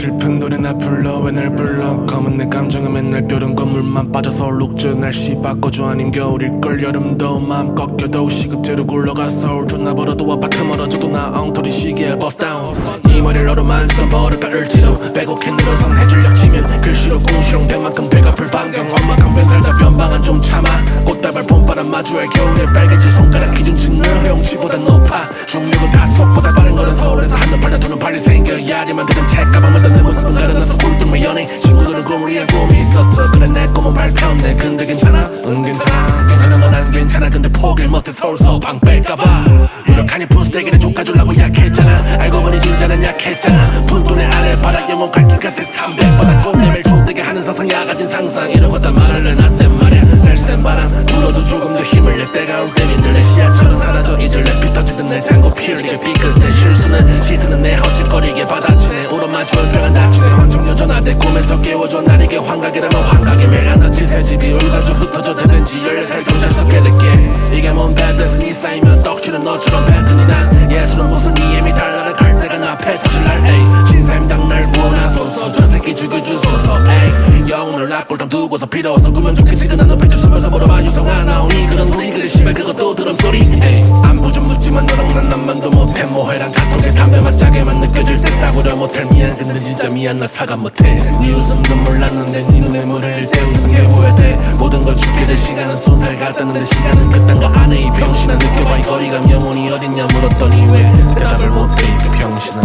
슬픈 노래나 불러 왜 날 불러? 검은 내 감정은 맨날 뼈른 건물만 빠져서 룩즈 날씨 바꿔줘. 아님 겨울일걸 여름도 마음 꺾여도 시급제로 굴러가 서울 존나 벌어도 아파트 멀어져도 나 엉터리 시기에 버스다운 이 머리를 너로 만지던 버릇 깔을지도 빼곡히 늘어선 해줄력 치면 글씨로 공시용 된 만큼 되갚을 반경. 엄마 강변 살자 변방은 좀 참아. 꽃다발 봄바람 마주할 겨울에 빨개질 손가락 기준치는 허용치보다 높아. 중력은 다속 한눈 팔려 두눈 팔리 생겨 야리만 드는 책가방 만든 내 모습은 가려나서 꿀뚱의 연애 친구들은 위해 꿈이 있었어. 그래 내 꿈은 발표네 근데 괜찮아? 응 괜찮아. 괜찮아 넌 안 괜찮아. 근데 포기를 못해 서울서 방 뺄까봐. 노력하니 푸스대기를 족가주려고 약했잖아. 알고 보니 진짜는 약했잖아. 푼돈의 아래 바닥 영혼 갈기가세 300 바닥 꽃내밀 초대게 하는 상상 야가진 상상. 이러고 다말 더 힘을 낼 때가 올 때면 들내 시야처럼 사라져 잊을 내 피터지던 내 장고 피 흘리게 삐끗해 실수는 시스는 내 헛짓거리게 받아치네. 우로만 주얼병은 다치네. 환중 여전하 내 꿈에서 깨워줘. 날 이게 환각이라면 환각이 매일 안 닫히 새 집이 울가져 흩어져 대든지 열네 살 경찰 섞게 될게. 이게 뭔 배드스니 쌓이면 떡치는 너처럼 뱉으니 난 예술은 무슨 납골당 두고서 필요 없어 꾸면 좋겠지 그난 높이 주면서 물어봐 유성 안 나오니 그런 소리 그래 씨발 그것도 드럼 소리. 안부 좀 묻지만 너랑 난 남만도 못해. 뭐해랑 카톡에 담배만 짜게만 느껴질 때 싸구려 못할 미안. 근데 진짜 미안 나 사과 못해. 네 웃음 눈물 났는데 네 눈에 물을 흘릴 때 웃은 게 후회돼 모든 걸 죽게 될 시간은 손살 같다는데 시간은 그딴 거 안해 이 병신아 느껴봐. 이 거리감 영혼이 어딨냐 물었더니 왜 대답을 못해. 이 병신아